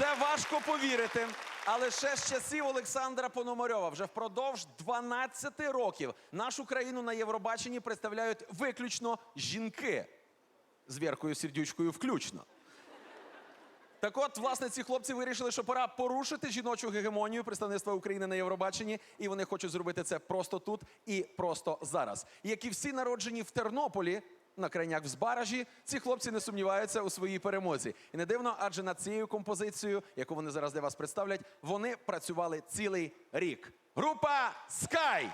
Це важко повірити. Але ще з часів Олександра Пономарьова вже впродовж 12 років нашу країну на Євробаченні представляють виключно жінки з Віркою Сердючкою включно. Так от, власне, ці хлопці вирішили, що пора порушити жіночу гегемонію представництва України на Євробаченні, і вони хочуть зробити це просто тут і просто зараз. Як і всі народжені в Тернополі. На крайняк в Збаражі ці хлопці не сумніваються у своїй перемозі. І не дивно, адже над цією композицією, яку вони зараз для вас представлять, вони працювали цілий рік. Група Sky!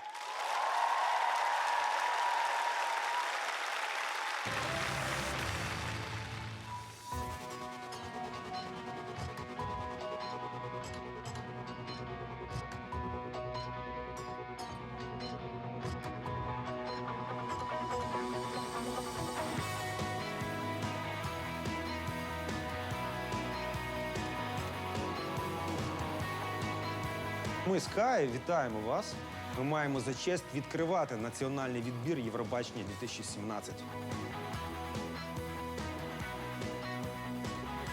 Ми з Каї вітаємо вас. Ми маємо за честь відкривати національний відбір Євробачення 2017.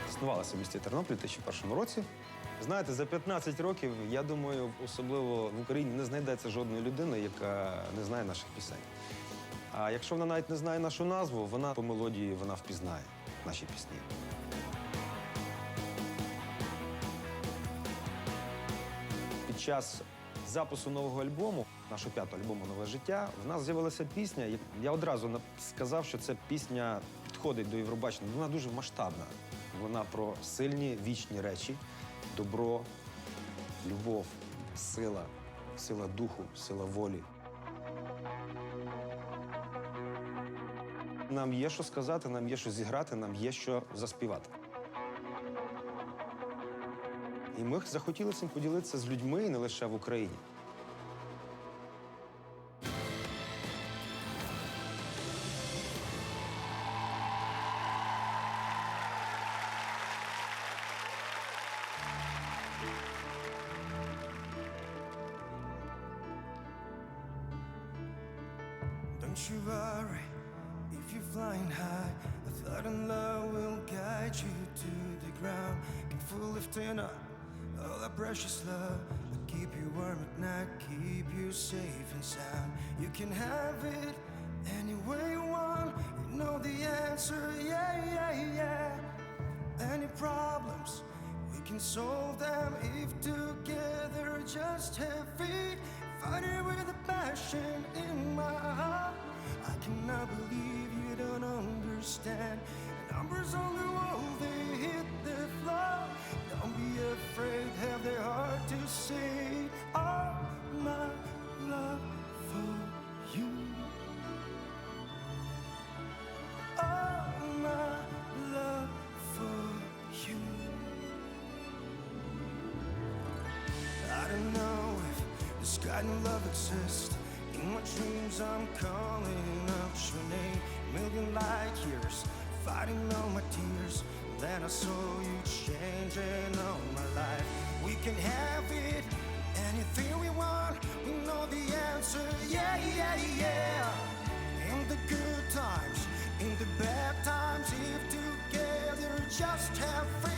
Існувалося в місті Тернопіль у 2001 році. Знаєте, за 15 років, я думаю, особливо в Україні не знайдеться жодної людини, яка не знає наших пісень. А якщо вона навіть не знає нашу назву, вона по мелодії вона впізнає наші пісні. Час запису нового альбому, нашого п'ятого альбому Нове життя, в нас з'явилася пісня. Я одразу сказав, що ця пісня підходить до Євробачення. Вона дуже масштабна. Вона про сильні вічні речі, добро, любов, сила, сила духу, сила волі. Нам є що сказати, нам є що зіграти, нам є що заспівати. І ми захотіли цим поділитися з людьми не лише в Україні. Precious love. Will keep you warm at night, keep you safe and sound. You can have it any way you want. You know the answer, yeah, yeah, yeah. Any problems, we can solve them if together just have faith. Fight it with a passion in my heart. I cannot believe you don't understand. Numbers on the wall, they hit the floor. Don't be afraid, of love exists. In my dreams, I'm calling out your name. Million light years, fighting all my tears. Then I saw you changing all my life. We can have it, anything we want. We know the answer, yeah, yeah, yeah. In the good times, in the bad times, if together just have faith.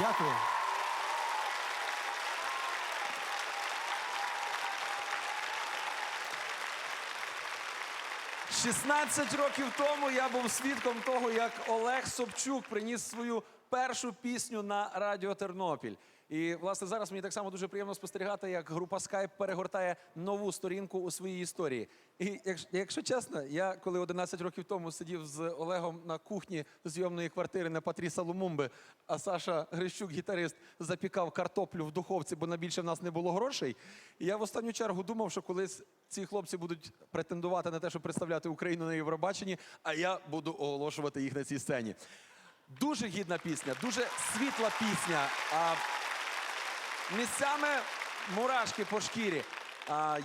Дякую. — 16 років тому я був свідком того, як Олег Собчук приніс свою першу пісню на радіо Тернопіль. І власне зараз мені так само дуже приємно спостерігати, як група Skype перегортає нову сторінку у своїй історії. І якщо, чесно, я коли 11 років тому сидів з Олегом на кухні зйомної квартири на Патріса Лумумби, а Саша Грищук, гітарист, запікав картоплю в духовці, бо на більше в нас не було грошей. Я в останню чергу думав, що колись ці хлопці будуть претендувати на те, щоб представляти Україну на Євробаченні, а я буду оголошувати їх на цій сцені. Дуже гідна пісня, дуже світла пісня. А місцями мурашки по шкірі.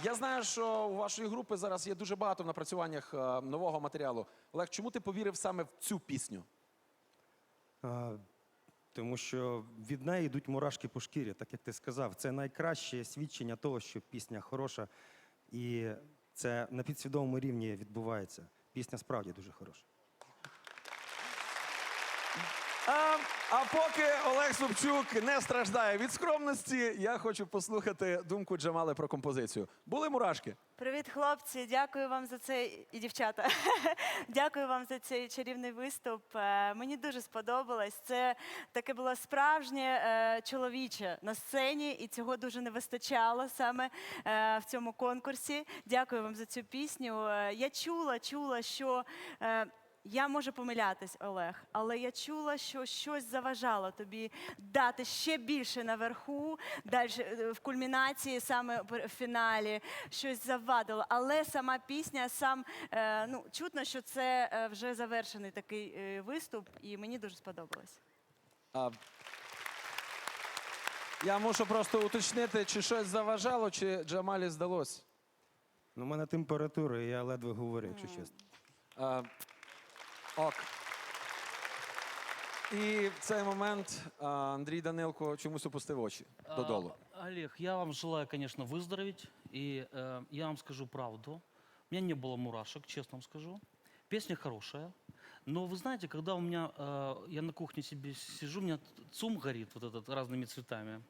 Я знаю, що у вашої групи зараз є дуже багато в напрацюваннях а, нового матеріалу. Олег, чому ти повірив саме в цю пісню? Тому що від неї йдуть мурашки по шкірі, так як ти сказав. Це найкраще свідчення того, що пісня хороша, і це на підсвідомому рівні відбувається. Пісня справді дуже хороша. А, а поки Олег Собчук не страждає від скромності, я хочу послухати думку Джамали про композицію. Були мурашки? Привіт, хлопці! Дякую вам за цей і дівчата. Дякую вам за цей чарівний виступ. Е, Мені дуже сподобалось. Це таке було справжнє е, чоловіче на сцені, і цього дуже не вистачало саме е, в цьому конкурсі. Дякую вам за цю пісню. Я чула, чула, що. Е, я можу помилятись, Олег, але я чула, що щось заважало тобі дати ще більше наверху, далі в кульмінації, саме в фіналі, щось завадило. Але сама пісня, сам е, ну чутно, що це е, вже завершений такий е, виступ, і мені дуже сподобалось. А, я мушу просто уточнити, чи щось заважало, чи Джамалі здалось. Ну, у мене температура, і я ледве говорю, якщо чесно. А, ок. І в цей момент а, Андрій Данилко чомусь опустив очі додолу. А, Олег, я вам желаю, конечно, выздороветь. И э, я вам скажу правду. У меня не было мурашек, честно вам скажу. Песня хорошая. Но вы знаете, когда у меня, э, я на кухне себе сижу, у меня т- ЦУМ горит вот этот разными цветами.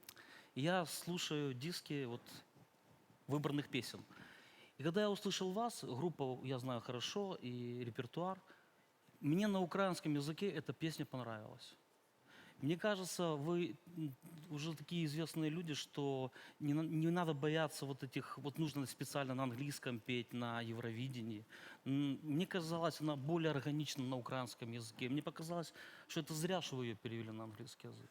И я слушаю диски вот выбранных песен. И когда я услышал вас, группа я знаю хорошо, и репертуар, мне на украинском языке эта песня понравилась. Мне кажется, вы м, уже такие известные люди, что не, на- не надо бояться вот этих, вот нужно специально на английском петь, на Евровидении. М, Мне казалось, она более органична на украинском языке. Мне показалось, что это зря, что вы ее перевели на английский язык.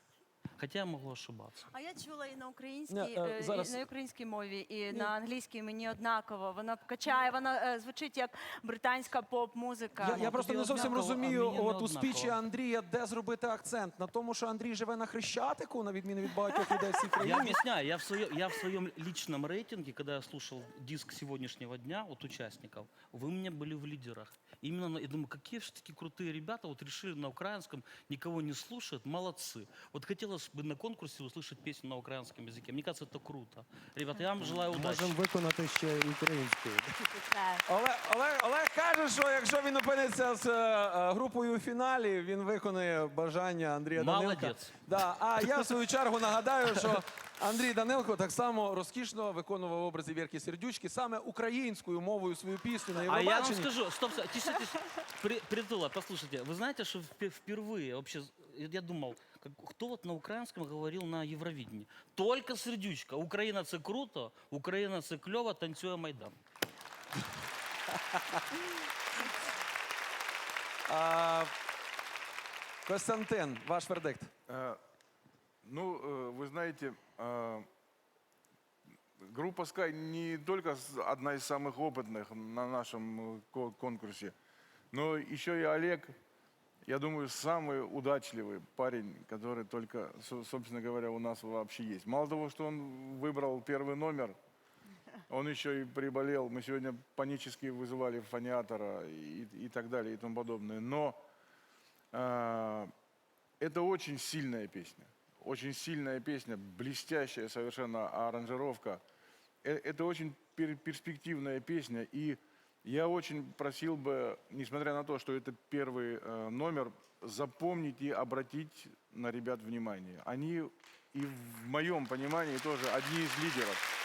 Хотя я могу ошибаться. А я чула і на українській, Не, е, е, і зараз- на українській мові, і на англійській мені однаково. Вона качає, вона е, звучить як британська поп-музика. Я, я просто тобі не зовсім однаково, а розумію, мені не от у однаково. спічі Андрія, де зробити акцент на тому, що Андрій живе на Хрещатику, на відміну від багатьох людей в цій Я країні. объясняю, я в, своем, я в своем личном рейтинге, когда я слушал диск сегодняшнего дня от участников, вы у меня были в лидерах. Именно, на- я думаю, какие же таки крутые ребята, вот решили на украинском, никого не слушают, молодцы. Вот хотелось бы на конкурсе услышать песню на украинском языке. Мне кажется, это круто. Ребята, я вам желаю удачи. Можемо виконати ще і українською. Олег, Олег, Олег каже, що якщо він опиниться з е, е, групою у фіналі, він виконає бажання Андрія Данилка. Молодець. Да. А я в свою чергу нагадаю, що Андрій Данилко так само розкішно виконував образи Вірки Сердючки саме українською мовою свою пісню на А я вам Євробаченні. скажу, стоп, стоп, тише, тише. При, Притула, послушайте, вы знаете, что впе- впервые вообще, я думал, как- кто вот на украинском говорил на Евровидении? Только Сердючка. Украина це круто, Україна це кльово, танцює Майдан. А, Костянтин, ваш вердикт. Э, Ну, э, вы знаете, э, группа Sky не только одна из самых опытных на нашем э, ко- конкурсе, но еще и Олег, я думаю, самый удачливый парень, который только, со- собственно говоря, у нас вообще есть. Мало того, что он выбрал первый номер, он еще и приболел. Мы сегодня панически вызывали фониатора и, и так далее и тому подобное. Но э, это очень сильная песня. Очень сильная песня, блестящая совершенно аранжировка. Э, Это очень пер- перспективная песня. И Я очень просил бы, несмотря на то, что это первый э, номер, запомнить и обратить на ребят внимание. Они и в моем понимании тоже одни из лидеров.